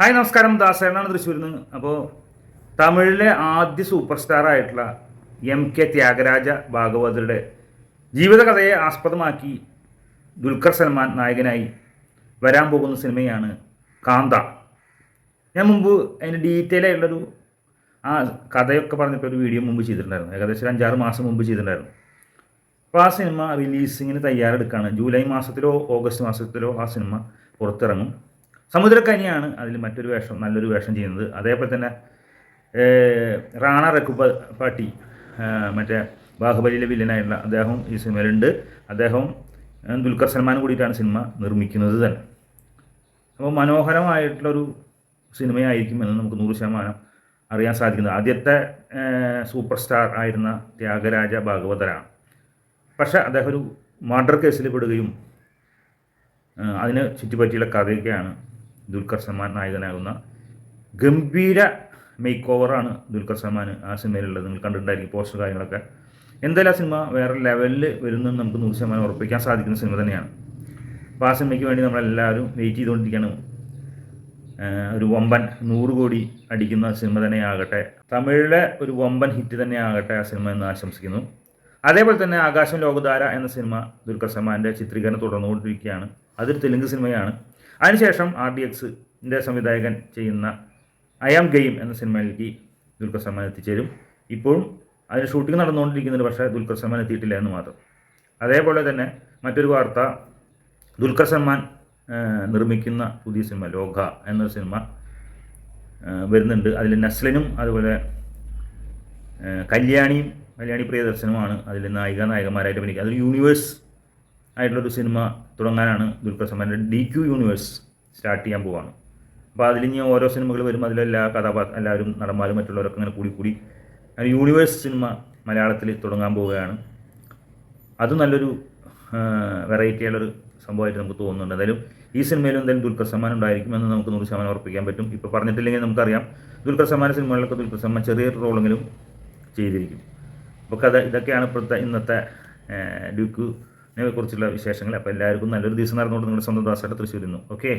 Hi നമസ്കാരം. ദാസേണാണ് തൃശ്ശൂരിൽ നിന്ന്. അപ്പോൾ തമിഴിലെ ആദ്യ സൂപ്പർ സ്റ്റാർ ആയിട്ടുള്ള എം കെ ത്യാഗരാജ ഭാഗവതരുടെ ജീവിതകഥയെ ആസ്പദമാക്കി ദുൽഖർ സൽമാൻ നായകനായി വരാൻ പോകുന്ന സിനിമയാണ് കാന്ത. ഞാൻ മുമ്പ് അതിന് ഡീറ്റെയിൽ ആയിട്ടുള്ളൊരു ആ കഥയൊക്കെ പറഞ്ഞിട്ട് ഒരു വീഡിയോ മുമ്പ് ചെയ്തിട്ടുണ്ടായിരുന്നു. ഏകദേശം അഞ്ചാറ് മാസം മുമ്പ് ചെയ്തിട്ടുണ്ടായിരുന്നു. അപ്പോൾ ആ സിനിമ റിലീസിങ്ങിന് തയ്യാറെടുക്കുകയാണ്. ജൂലൈ മാസത്തിലോ ഓഗസ്റ്റ് മാസത്തിലോ ആ സിനിമ പുറത്തിറങ്ങും. സമുദ്രക്കനിയാണ് അതിൽ മറ്റൊരു വേഷം നല്ലൊരു വേഷം ചെയ്യുന്നത്. അതേപോലെ തന്നെ റാണ റക്കുബ പാട്ടി മറ്റേ ബാഹുബലിയിലെ വില്ലനായിട്ടുള്ള അദ്ദേഹം ഈ സിനിമയിലുണ്ട്. അദ്ദേഹം ദുൽഖർ സൽമാൻ കൂടിയിട്ടാണ് സിനിമ നിർമ്മിക്കുന്നത് തന്നെ. അപ്പോൾ മനോഹരമായിട്ടുള്ളൊരു സിനിമയായിരിക്കും എന്ന് നമുക്ക് നൂറ് ശതമാനം അറിയാൻ സാധിക്കുന്നത്. ആദ്യത്തെ സൂപ്പർ സ്റ്റാർ ആയിരുന്ന ത്യാഗരാജ ഭാഗവതരാണ്. പക്ഷേ അദ്ദേഹം ഒരു മർഡർ കേസിൽ പെടുകയും അതിന് ചുറ്റിപ്പറ്റിയുള്ള കഥയൊക്കെയാണ് ദുൽഖർ സൽമാൻ നായകനാകുന്ന ഗംഭീര മേക്ക് ഓവറാണ് ദുൽഖർ സൽമാൻ ആ സിനിമയിലുള്ളത്. നിങ്ങൾ കണ്ടിട്ടുണ്ടായിരിക്കും പോസ്റ്റർ കാര്യങ്ങളൊക്കെ. എന്തായാലും ആ സിനിമ വേറെ ലെവലിൽ വരുന്നെന്ന് നമുക്ക് നൂറ് ശതമാനം ഉറപ്പിക്കാൻ സാധിക്കുന്ന സിനിമ തന്നെയാണ്. അപ്പോൾ ആ സിനിമയ്ക്ക് വേണ്ടി നമ്മളെല്ലാവരും വെയിറ്റ് ചെയ്തുകൊണ്ടിരിക്കുകയാണ്. ഒരു വമ്പൻ നൂറ് കോടി അടിക്കുന്ന സിനിമ തന്നെയാകട്ടെ. തമിഴിലെ ഒരു വമ്പൻ ഹിറ്റ് തന്നെയാകട്ടെ ആ സിനിമ എന്ന് ആശംസിക്കുന്നു. അതേപോലെ തന്നെ ആകാശം ലോകധാര എന്ന സിനിമ ദുൽഖർ സൽമാന്റെ ചിത്രീകരണം തുടർന്നുകൊണ്ടിരിക്കുകയാണ്. അതൊരു തെലുങ്ക് സിനിമയാണ്. അതിനുശേഷം ആർ ഡി എക്സിന്റെ സംവിധായകൻ ചെയ്യുന്ന ഐ ആം ഗെയിം എന്ന സിനിമയിലേക്ക് ദുൽഖർ സൽമാൻ എത്തിച്ചേരും. ഇപ്പോഴും അതിന് ഷൂട്ടിംഗ് നടന്നുകൊണ്ടിരിക്കുന്നുണ്ട് പക്ഷേ ദുൽഖർ സൽമാൻ എത്തിയിട്ടില്ല എന്ന് മാത്രം. അതേപോലെ തന്നെ മറ്റൊരു വാർത്ത ദുൽഖർ സൽമാൻ നിർമ്മിക്കുന്ന പുതിയ സിനിമ ലോക എന്നൊരു സിനിമ വരുന്നുണ്ട്. അതിൽ നസ്ലിനും അതുപോലെ കല്യാണിയും കല്യാണി പ്രിയദർശനുമാണ് അതിൽ നായിക നായകന്മാരായിട്ട് അഭിനയിക്കുക അതൊരു യൂണിവേഴ്സ് ആയിട്ടുള്ളൊരു സിനിമ തുടങ്ങാനാണ് ദുൽഖർ സൽമാന്റെ ഡി ക്യു യൂണിവേഴ്സ് സ്റ്റാർട്ട് ചെയ്യാൻ പോവാണ്. അപ്പോൾ അതിൽ ഇനി ഓരോ സിനിമകൾ വരുമ്പോൾ അതിലെല്ലാ കഥാപാത്ര എല്ലാവരും നടന്മാരും മറ്റുള്ളവരൊക്കെ ഇങ്ങനെ കൂടി കൂടി അങ്ങനെ യൂണിവേഴ്സ് സിനിമ മലയാളത്തിൽ തുടങ്ങാൻ പോവുകയാണ്. അത് നല്ലൊരു വെറൈറ്റി ആയുള്ളൊരു സംഭവമായിട്ട് നമുക്ക് തോന്നുന്നുണ്ട്. എന്തായാലും ഈ സിനിമയിലും എന്തായാലും ദുൽഖർ സൽമാൻ ഉണ്ടായിരിക്കുമെന്ന് നമുക്ക് നൂറ് ശതമാനം ഉറപ്പിക്കാൻ പറ്റും. ഇപ്പോൾ പറഞ്ഞിട്ടില്ലെങ്കിൽ നമുക്കറിയാം ദുൽഖർ സൽമാൻ സിനിമകളിലൊക്കെ ദുൽഖർ സൽമാൻ ചെറിയൊരു റോളെങ്കിലും ചെയ്തിരിക്കും. അപ്പോൾ കഥ ഇതൊക്കെയാണ് ഇപ്പോഴത്തെ ഇന്നത്തെ ഡ്യൂക്കിനെ കുറിച്ചുള്ള വിശേഷങ്ങൾ. അപ്പോൾ എല്ലാവർക്കും നല്ലൊരു ദിവസം നടന്നുകൊണ്ട് നിങ്ങളുടെ സ്വന്തം ദാസയുടെ തൃശ്ശൂരിൽ ഓക്കേ ഓക്കെ